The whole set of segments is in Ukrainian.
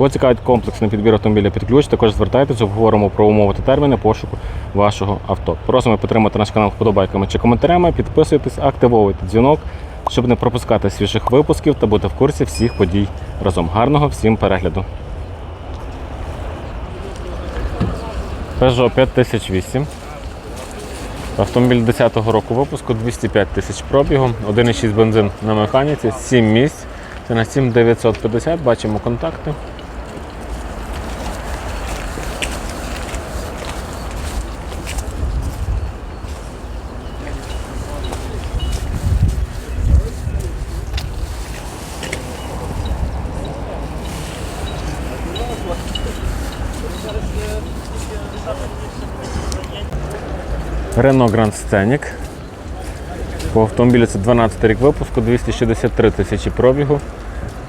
Кого цікавить комплексний підбір автомобіля під ключ, також звертайтеся, обговоримо про умови та терміни пошуку вашого авто. Просимо підтримати наш канал вподобайками чи коментарями, підписуйтесь, активовуйте дзвінок, щоб не пропускати свіжих випусків та бути в курсі всіх подій разом. Гарного всім перегляду. Peugeot 5008. Автомобіль 10-го року випуску, 205 тисяч пробігу, 1,6 бензин на механіці, 7 місць. Це на 7950, бачимо контакти. Renault Grand Scenic. По автомобілю це 12 рік випуску, 263 тисячі пробігу.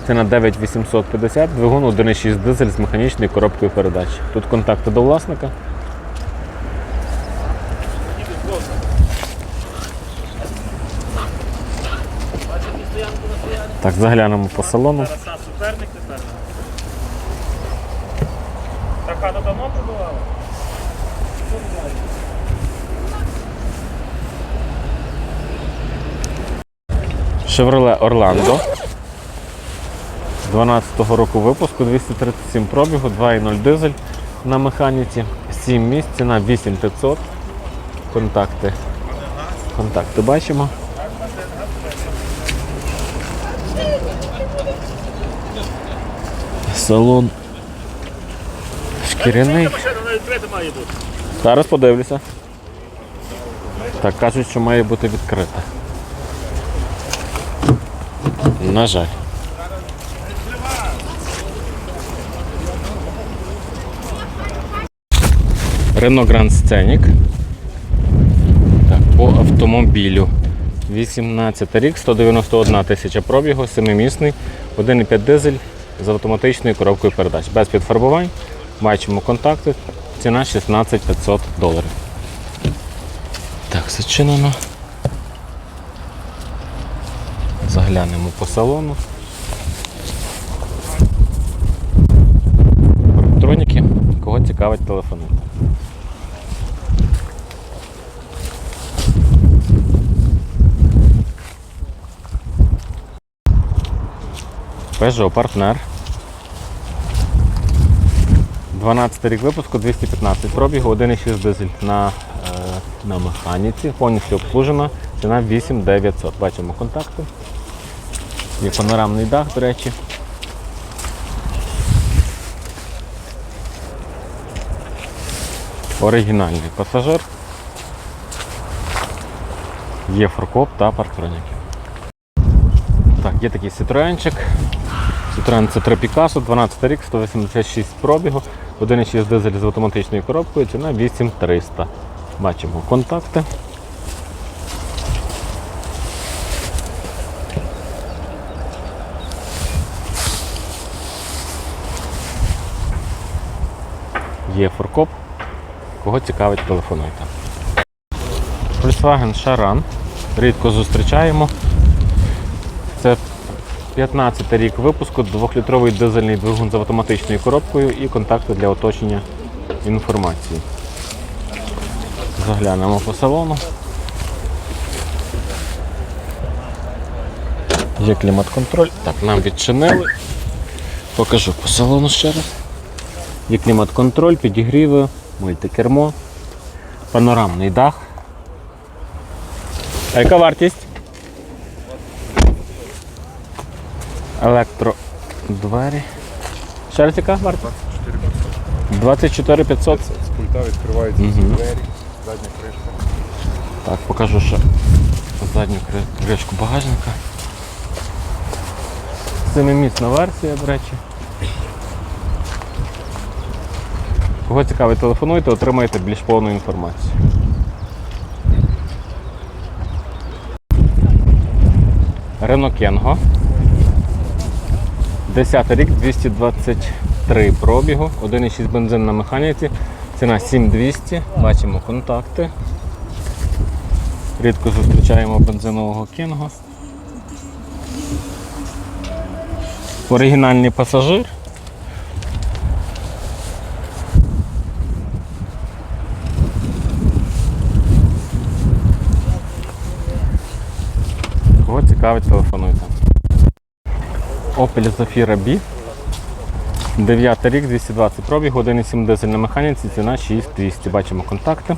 Ціна 9850, двигун 1,6 дизель з механічною коробкою передач. Тут контакти до власника. Так, заглянемо по салону. Суперник тепер. Та давно пробувала? Chevrolet Orlando. 12-го року випуску, 237 пробігу, 2,0 дизель на механіці, 7 місць, ціна 8500. Контакти. Контакти бачимо. Салон шкіряний. Зараз подивлюся. Так, кажуть, що має бути відкрита. На жаль. Grand Scenic. Так, по автомобілю. 18 рік, 191 тисяча пробігу, 7-місний, 1,5 дизель з автоматичною коробкою передач. Без підфарбувань. Бачимо контакти. Ціна 16 500 доларів. Так, зачинено. Заглянемо по салону. Електроніки. Кого цікавить телефонуйте. Peugeot партнер. 12 рік випуску, 215 пробігу, 1,6 дизель на, е, на механіці, повністю обслужена, ціна 8900. Бачимо контакти. Є панорамний дах, до речі. Оригінальний пасажир. Є форкоп та парктроніки. Так, є такий Citroenчик. Citroen C3 Picasso, 12 рік, 186 пробігу, 1,6 дизель з автоматичною коробкою, ціна 8300. Бачимо контакти. Є форкоп. Кого цікавить, телефонуйте. Volkswagen Charan. Рідко зустрічаємо. Це 15 рік випуску, 2-літровий дизельний двигун з автоматичною коробкою і контакти для оточення інформації. Заглянемо по салону. Є клімат-контроль. Так, нам відчинили. Покажу по салону ще раз. Є клімат-контроль, підігріви, мультикермо, панорамний дах. А яка вартість? Електродвері. Ще раз яка вартість? 24 500. З пульта відкриваються всі двері, задня кришка. Так, покажу ще задню кри- кришку багажника. Семимісна версія, до речі. Кого цікавить, телефонуйте, отримаєте більш повну інформацію. Рено Кенго. 10 рік, 223 пробігу, 1,6 бензин на механіці, ціна 7200, бачимо контакти. Рідко зустрічаємо бензинового Кенго. Оригінальний пасажир. Кого цікавить, телефонуйте. Opel Zafira B. 9 рік, 220 пробіг, 1,7 дизель на механіці, ціна 6200. Бачимо контакти.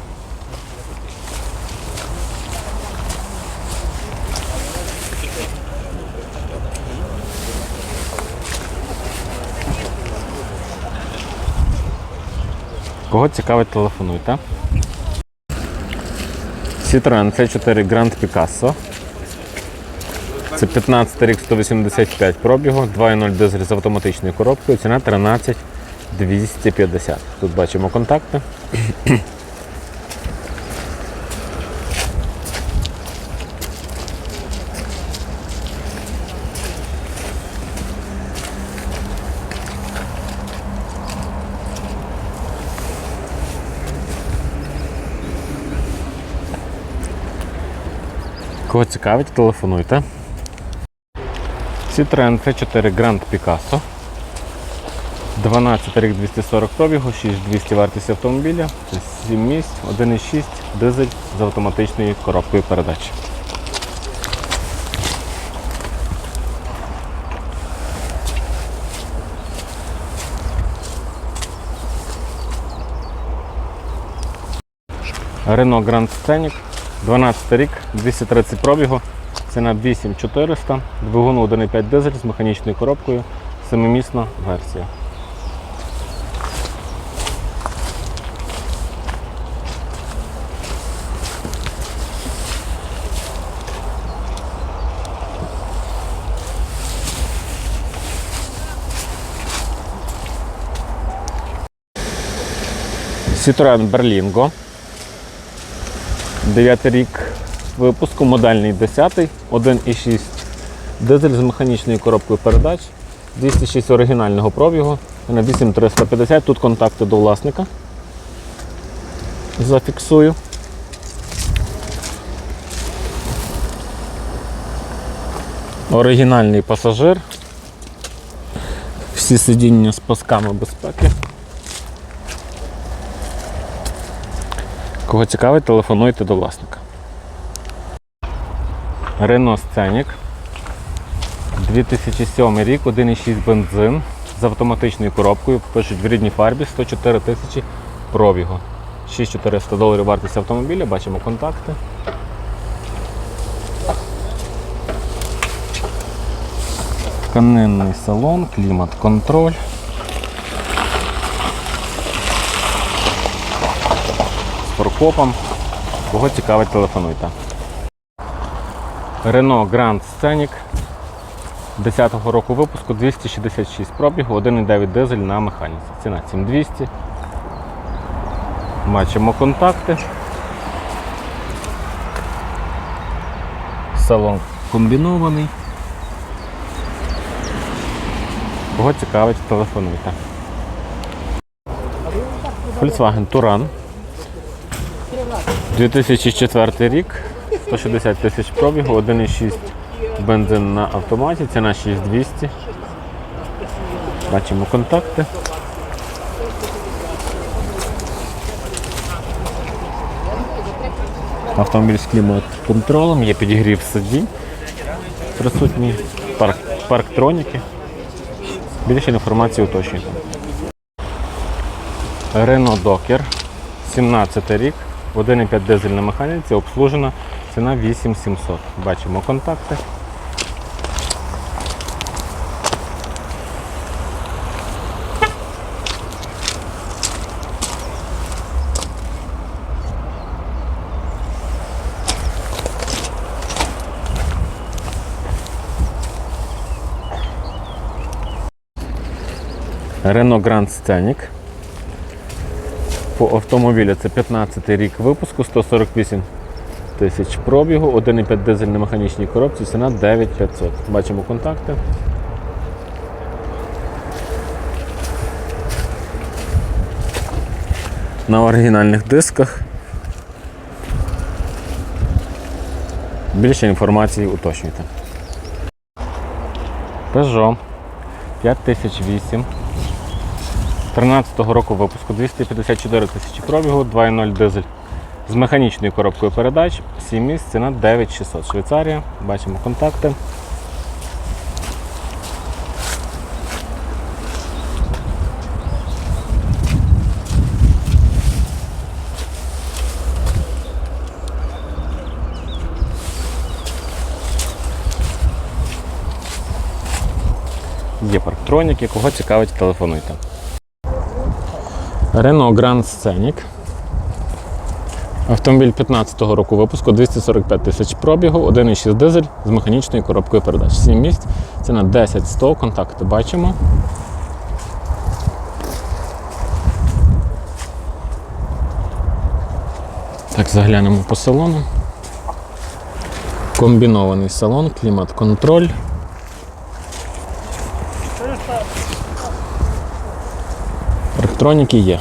Кого цікавить, телефонуйте. Citroen C4 Grand Picasso. Це 15 рік 185 пробігу, 2.0 дизель з автоматичною коробкою, ціна 13 250. Тут бачимо контакти. Кого цікавить, телефонуйте. Citroen C4 Grand Picasso. 12 рік 240 пробігу, 6200 вартість автомобіля, 7 місць, 1,6 дизель з автоматичною коробкою передач. Renault Grand Scenic, 12 рік, 230 пробігу, ціна 8400, двигун 1,5 дизель з механічною коробкою, семимісна версія. Citroen Berlingo. 9 рік випуску, модельний 10, 1,6 дизель з механічною коробкою передач, 206 оригінального пробігу, на 8350. Тут контакти до власника. Зафіксую. Оригінальний пасажир. Всі сидіння з пасками безпеки. Кого цікавить, телефонуйте до власника. Renault Scenic. 2007 рік, 1,6 бензин з автоматичною коробкою. Пишуть в рідній фарбі 104 тисячі пробігу. 6400 доларів вартість автомобіля, бачимо контакти. Тканинний салон, клімат-контроль. з форкопом. Кого цікавить, телефонуйте. Renault Grand Scenic 10-го року випуску 266 пробігу, 1,9 дизель на механіці. Ціна 7200. Бачимо контакти. Салон комбінований. Кого цікавить, телефонуйте. Volkswagen Touran 2004 рік, 160 тисяч пробігу, 1,6 бензин на автоматі, ціна 6200. Бачимо контакти. Автомобіль з клімат-контролем, є підігрів сидінь, присутні парк, парктроніки. Більше інформації уточнюйте. Renault Docker, 17 рік, 1,5 дизель на механіці, обслужена, ціна 8700. Бачимо контакти. Renault Grand Scenic. По автомобілю це 15 рік випуску, 148 тисяч пробігу, 1,5 дизель на механічній коробці, ціна 9500. Бачимо контакти. На оригінальних дисках. Більше інформації уточнюйте. Peugeot 5008 13-го року випуску 254 тисячі пробігу, 2.0 дизель з механічною коробкою передач, 7 місць, ціна 9600 Швейцарія. Бачимо контакти. Є парктроніки, кого цікавить, телефонуйте. Renault Grand Scenic. Автомобіль 15-го року випуску 245 тисяч пробігу, 1,6 дизель з механічною коробкою передач. 7 місць, ціна 10 100 контакти бачимо. Так, заглянемо по салону. Комбінований салон, клімат-контроль. Електроніки є.